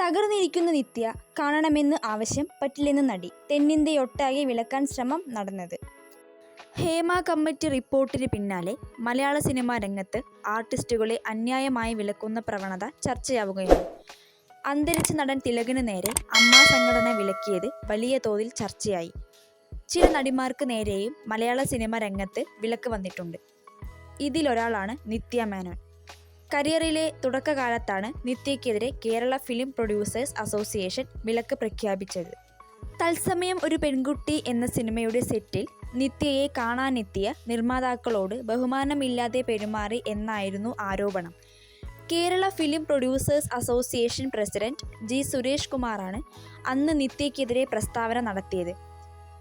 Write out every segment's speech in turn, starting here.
തകർന്നിരിക്കുന്ന നിത്യ കാണണമെന്ന് ആവശ്യം പറ്റില്ലെന്ന് നടി. തെന്നിന്ത്യയൊട്ടാകെ വിളക്കാൻ ശ്രമം നടന്നത്. ഹേമ കമ്മിറ്റി റിപ്പോർട്ടിന് പിന്നാലെ മലയാള സിനിമാ രംഗത്ത് ആർട്ടിസ്റ്റുകളെ അന്യായമായി വിലക്കുന്ന പ്രവണത ചർച്ചയാവുകയാണ്. അന്തരിച്ച നടൻ തിലകിന് നേരെ അമ്മ സംഘടന വിലക്കിയത് വലിയ തോതിൽ ചർച്ചയായി. ചില നടിമാർക്ക് നേരെയും മലയാള സിനിമ രംഗത്ത് വിലക്ക് വന്നിട്ടുണ്ട്. ഇതിലൊരാളാണ് നിത്യ മേനോൻ. കരിയറിലെ തുടക്കകാലത്താണ് നിത്യയ്ക്കെതിരെ കേരള ഫിലിം പ്രൊഡ്യൂസേഴ്സ് അസോസിയേഷൻ വിലക്ക് പ്രഖ്യാപിച്ചത്. തത്സമയം ഒരു പെൺകുട്ടി എന്ന സിനിമയുടെ സെറ്റിൽ നിത്യയെ കാണാനെത്തിയ നിർമ്മാതാക്കളോട് ബഹുമാനമില്ലാതെ പെരുമാറി എന്നായിരുന്നു ആരോപണം. Kerala film producers association president G Suresh കുമാറാണ് അന്ന് നിത്യയ്ക്കെതിരെ പ്രസ്താവന നടത്തിയത്.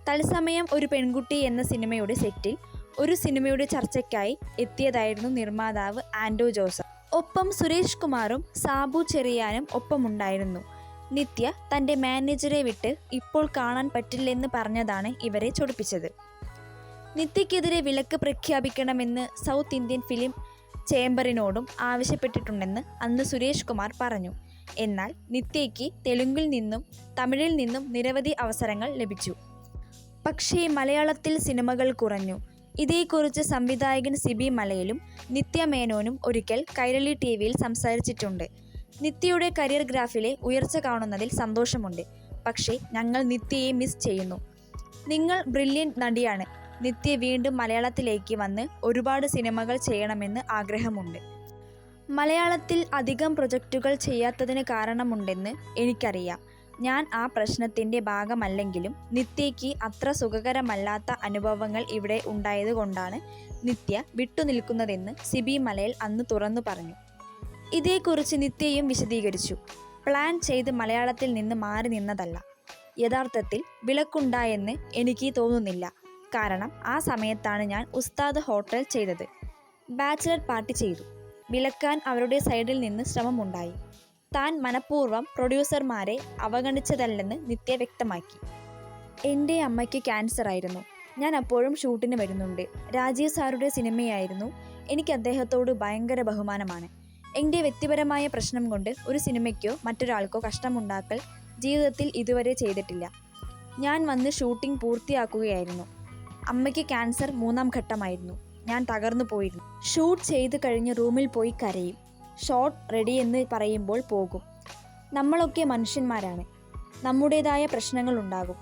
തത്സമയം ഒരു പെൺകുട്ടി എന്ന സിനിമയുടെ സെറ്റിൽ ഒരു സിനിമയുടെ ചർച്ചയ്ക്കായി എത്തിയതായിരുന്നു നിർമ്മാതാവ് ആൻഡോ ജോസഫ്. ഒപ്പം സുരേഷ് കുമാറും സാബു ചെറിയാനും ഒപ്പമുണ്ടായിരുന്നു. നിത്യ തന്റെ മാനേജറെ വിട്ട് ഇപ്പോൾ കാണാൻ പറ്റില്ലെന്ന് പറഞ്ഞതാണ് ഇവരെ ചൊടിപ്പിച്ചത്. നിത്യയ്ക്കെതിരെ വിലക്ക് പ്രഖ്യാപിക്കണമെന്ന് സൗത്ത് ഇന്ത്യൻ ഫിലിം ചേംബറിനോടും ആവശ്യപ്പെട്ടിട്ടുണ്ടെന്ന് അന്ന് സുരേഷ് കുമാർ പറഞ്ഞു. എന്നാൽ നിത്യയ്ക്ക് തെലുങ്കിൽ നിന്നും തമിഴിൽ നിന്നും നിരവധി അവസരങ്ങൾ ലഭിച്ചു. പക്ഷേ മലയാളത്തിൽ സിനിമകൾ കുറഞ്ഞു. ഇതേക്കുറിച്ച് സംവിധായകൻ സിബി മലയിലും നിത്യ മേനോനും ഒരിക്കൽ കൈരളി ടി വിയിൽ സംസാരിച്ചിട്ടുണ്ട്. നിത്യയുടെ കരിയർ ഗ്രാഫിലെ ഉയർച്ച കാണുന്നതിൽ സന്തോഷമുണ്ട്. പക്ഷേ ഞങ്ങൾ നിത്യയെ മിസ് ചെയ്യുന്നു. നിങ്ങൾ ബ്രില്യന്റ് നടിയാണ്. നിത്യ വീണ്ടും മലയാളത്തിലേക്ക് വന്ന് ഒരുപാട് സിനിമകൾ ചെയ്യണമെന്ന് ആഗ്രഹമുണ്ട്. മലയാളത്തിൽ അധികം പ്രൊജക്റ്റുകൾ ചെയ്യാത്തതിന് കാരണമുണ്ടെന്ന് എനിക്കറിയാം. ഞാൻ ആ പ്രശ്നത്തിന്റെ ഭാഗമല്ലെങ്കിലും നിത്യയ്ക്ക് അത്ര സുഖകരമല്ലാത്ത അനുഭവങ്ങൾ ഇവിടെ ഉണ്ടായതുകൊണ്ടാണ് നിത്യ വിട്ടുനിൽക്കുന്നതെന്ന് സിബി മലയിൽ അന്ന് തുറന്നു പറഞ്ഞു. ഇതേക്കുറിച്ച് നിത്യയും വിശദീകരിച്ചു. പ്ലാൻ ചെയ്ത് മലയാളത്തിൽ നിന്ന് മാറി നിന്നതല്ല. യഥാർത്ഥത്തിൽ വിളക്കുണ്ടായെന്ന് എനിക്ക് തോന്നുന്നില്ല. കാരണം ആ സമയത്താണ് ഞാൻ ഉസ്താദ് ഹോട്ടൽ ചെയ്തത്. ബാച്ചിലർ പാർട്ടി ചെയ്തു. വിലക്കാൻ അവരുടെ സൈഡിൽ നിന്ന് ശ്രമമുണ്ടായി. താൻ മനഃപൂർവം പ്രൊഡ്യൂസർമാരെ അവഗണിച്ചതല്ലെന്ന് നിത്യ വ്യക്തമാക്കി. എന്റെ അമ്മയ്ക്ക് ക്യാൻസർ ആയിരുന്നു. ഞാൻ അപ്പോഴും ഷൂട്ടിന് വരുന്നുണ്ട്. രാജീവ് സാറുടെ സിനിമയായിരുന്നു. എനിക്ക് അദ്ദേഹത്തോട് ഭയങ്കര ബഹുമാനമാണ്. എന്റെ വ്യക്തിപരമായ പ്രശ്നം കൊണ്ട് ഒരു സിനിമയ്ക്കോ മറ്റൊരാൾക്കോ കഷ്ടമുണ്ടാക്കൽ ജീവിതത്തിൽ ഇതുവരെ ചെയ്തിട്ടില്ല. ഞാൻ വന്ന് ഷൂട്ടിംഗ് പൂർത്തിയാക്കുകയായിരുന്നു. അമ്മയ്ക്ക് ക്യാൻസർ മൂന്നാം ഘട്ടമായിരുന്നു. ഞാൻ തകർന്നു പോയിരുന്നു. ഷൂട്ട് ചെയ്ത് കഴിഞ്ഞ് റൂമിൽ പോയി കരയും. ഷോട്ട് റെഡി എന്ന് പറയുമ്പോൾ പോകും. നമ്മളൊക്കെ മനുഷ്യന്മാരാണ്. നമ്മുടേതായ പ്രശ്നങ്ങൾ ഉണ്ടാകും.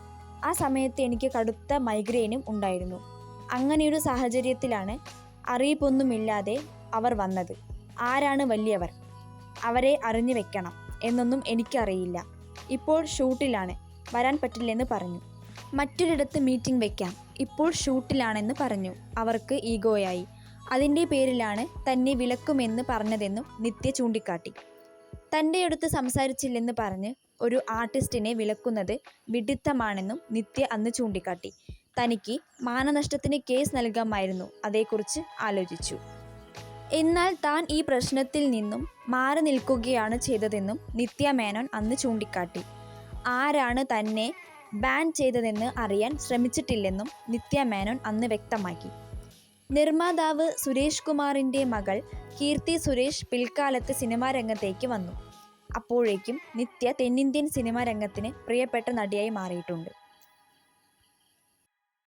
ആ സമയത്ത് എനിക്ക് കടുത്ത മൈഗ്രെയിനും ഉണ്ടായിരുന്നു. അങ്ങനെയൊരു സാഹചര്യത്തിലാണ് അറിയിപ്പൊന്നുമില്ലാതെ അവർ വന്നത്. ആരാണ് വലിയവർ? അവരെ അറിഞ്ഞു വെക്കണം എന്നൊന്നും എനിക്കറിയില്ല. ഇപ്പോൾ ഷൂട്ടിലാണ്. വരാൻ പറ്റില്ലെന്ന് പറഞ്ഞു. മറ്റൊരിടത്ത് മീറ്റിംഗ് വെക്കാം. ഇപ്പോൾ ഷൂട്ടിലാണെന്ന് പറഞ്ഞു. അവർക്ക് ഈഗോയായി അതിന്റെ പേരിലാണ് തന്നെ വിലക്കുമെന്ന് പറഞ്ഞതെന്നും നിത്യ ചൂണ്ടിക്കാട്ടി. തന്റെ അടുത്ത് സംസാരിച്ചില്ലെന്ന് പറഞ്ഞ് ഒരു ആർട്ടിസ്റ്റിനെ വിലക്കുന്നത് വിഡിത്തമാണെന്നും നിത്യ അന്ന് ചൂണ്ടിക്കാട്ടി. തനിക്ക് മാനനഷ്ടത്തിന് കേസ് നൽകാമായിരുന്നു. അതേക്കുറിച്ച് ആലോചിച്ചു. എന്നാൽ താൻ ഈ പ്രശ്നത്തിൽ നിന്നും മാറി നിൽക്കുകയാണ് ചെയ്തതെന്നും നിത്യ മേനോൻ അന്ന് ചൂണ്ടിക്കാട്ടി. ആരാണ് തന്നെ ബാൻ ചെയ്തതെന്ന് അറിയാൻ ശ്രമിച്ചിട്ടില്ലെന്നും നിത്യ മേനോൻ അന്ന് വ്യക്തമാക്കി. നിർമ്മാതാവ് സുരേഷ് കുമാറിന്റെ മകൾ കീർത്തി സുരേഷ് പിൽക്കാലത്ത് സിനിമാ രംഗത്തേക്ക് വന്നു. അപ്പോഴേക്കും നിത്യ തെന്നിന്ത്യൻ സിനിമാ രംഗത്തിന് പ്രിയപ്പെട്ട നടിയായി മാറിയിട്ടുണ്ട്.